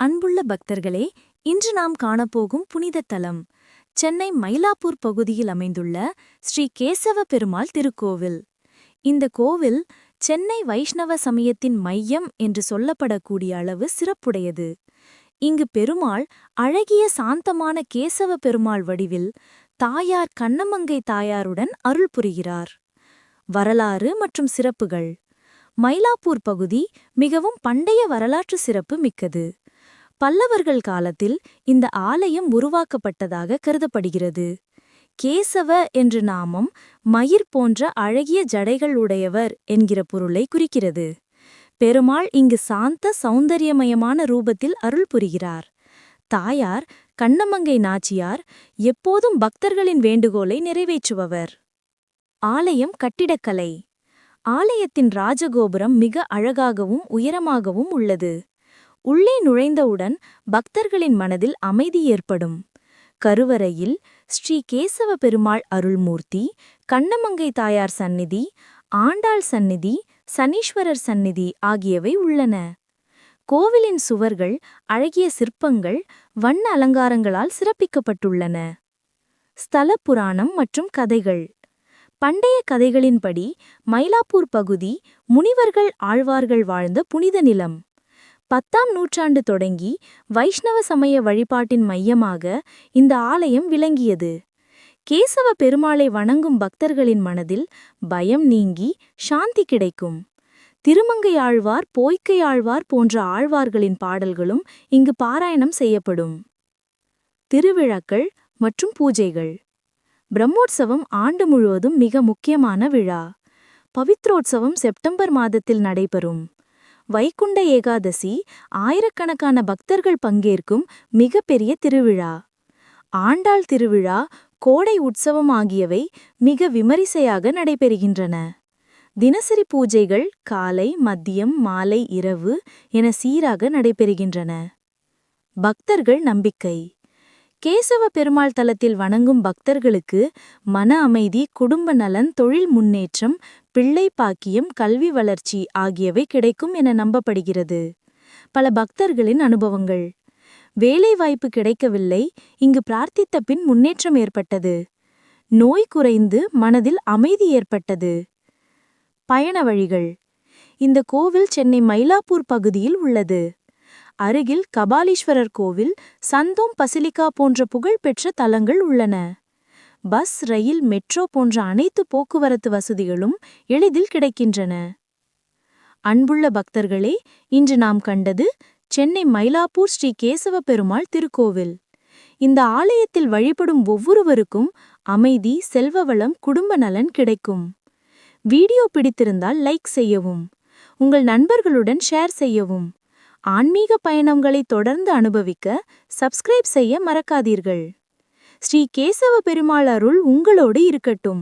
அன்புள்ள பக்தர்களே இன்று நாம் காணப்போகும் புனித தலம் சென்னை மயிலாப்பூர் பகுதியில் அமைந்துள்ள ஸ்ரீ கேசவ பெருமாள் திருக்கோவில். இந்த கோவில் சென்னை வைஷ்ணவ சமயத்தின் மையம் என்று சொல்லப்படக்கூடிய அளவு சிறப்புடையது. இங்கு பெருமாள் அழகிய சாந்தமான கேசவ பெருமாள் வடிவில் தாயார் கண்ணமங்கை தாயாருடன் அருள் புரிகிறார். வரலாறு மற்றும் சிறப்புகள். மயிலாப்பூர் பகுதி மிகவும் பண்டைய வரலாற்று சிறப்பு மிக்கது. பல்லவர்கள் காலத்தில் இந்த ஆலயம் உருவாக்கப்பட்டதாக கருதப்படுகிறது. கேசவ என்ற நாமம் மயிர் போன்ற அழகிய ஜடைகள் உடையவர் என்கிற பொருளை குறிக்கிறது. பெருமாள் இங்கு சாந்த சௌந்தரியமயமான ரூபத்தில் அருள் புரிகிறார். தாயார் கண்ணமங்கை நாச்சியார் எப்போதும் பக்தர்களின் வேண்டுகோளை நிறைவேற்றுபவர். ஆலயம் கட்டிடக்கலை. ஆலயத்தின் ராஜகோபுரம் மிக அழகாகவும் உயரமாகவும் உள்ளது. உள்ளே நுழைந்தவுடன் பக்தர்களின் மனதில் அமைதி ஏற்படும். கருவறையில் ஸ்ரீ கேசவ பெருமாள் அருள்மூர்த்தி கண்ணமங்கை தாயார் சந்நிதி ஆண்டாள் சந்நிதி சனீஸ்வரர் சந்நிதி ஆகியவை உள்ளன. கோவிலின் சுவர்கள் அழகிய சிற்பங்கள் வண்ண அலங்காரங்களால் சிறப்பிக்கப்பட்டுள்ளன. ஸ்தல புராணம் மற்றும் கதைகள். பண்டைய கதைகளின்படி மயிலாப்பூர் பகுதி முனிவர்கள் ஆழ்வார்கள் வாழ்ந்த புனித நிலம். பத்தாம் நூற்றாண்டு தொடங்கி வைஷ்ணவ சமய வழிபாட்டின் மையமாக இந்த ஆலயம் விளங்கியது. கேசவ பெருமாளை வணங்கும் பக்தர்களின் மனதில் பயம் நீங்கி சாந்தி கிடைக்கும். திருமங்கை ஆழ்வார் போய்க்கை ஆழ்வார் போன்ற ஆழ்வார்களின் பாடல்களும் இங்கு பாராயணம் செய்யப்படும். திருவிழாக்கள் மற்றும் பூஜைகள். பிரம்மோற்சவம் ஆண்டு முழுவதும் மிக முக்கியமான விழா. பவித்ரோற்சவம் செப்டம்பர் மாதத்தில் நடைபெறும். வைகுண்ட ஏகாதசி ஆயிரக்கணக்கான பக்தர்கள் பங்கேற்கும் மிகப்பெரிய திருவிழா. ஆண்டாள் திருவிழா கோடை உற்சவம் ஆகியவை மிக விமரிசையாக நடைபெறுகின்றன. தினசரி பூஜைகள் காலை மதியம் மாலை இரவு என சீராக நடைபெறுகின்றன. பக்தர்கள் நம்பிக்கை. கேசவ பெருமாள் தலத்தில் வணங்கும் பக்தர்களுக்கு மன அமைதி குடும்ப நலன் தொழில் முன்னேற்றம் பிள்ளை பாக்கியம் கல்வி வளர்ச்சி ஆகியவை கிடைக்கும் என நம்பப்படுகிறது. பல பக்தர்களின் அனுபவங்கள். வேலை வாய்ப்பு கிடைக்கவில்லை இங்கு பிரார்த்தித்த பின் முன்னேற்றம் ஏற்பட்டது. நோய் குறைந்து மனதில் அமைதி ஏற்பட்டது. பயண வழிகள். இந்த கோவில் சென்னை மயிலாப்பூர் பகுதியில் உள்ளது. அருகில் கபாலீஸ்வரர் கோவில் சந்தோம் பசிலிக்கா போன்ற புகழ்பெற்ற தலங்கள் உள்ளன. பஸ் ரயில் மெட்ரோ போன்ற அனைத்து போக்குவரத்து வசதிகளும் எளிதில் கிடைக்கின்றன. அன்புள்ள பக்தர்களே இன்று நாம் கண்டது சென்னை மயிலாப்பூர் ஸ்ரீ கேசவ பெருமாள் திருக்கோவில். இந்த ஆலயத்தில் வழிபடும் ஒவ்வொருவருக்கும் அமைதி செல்வவளம் குடும்ப நலன் கிடைக்கும். வீடியோ பிடித்திருந்தால் லைக் செய்யவும் உங்கள் நண்பர்களுடன் ஷேர் செய்யவும். ஆன்மீக பயணங்களை தொடர்ந்து அனுபவிக்க சப்ஸ்கிரைப் செய்ய மறக்காதீர்கள். ஸ்ரீ கேசவ பெருமாள் அருள் உங்களோடு இருக்கட்டும்.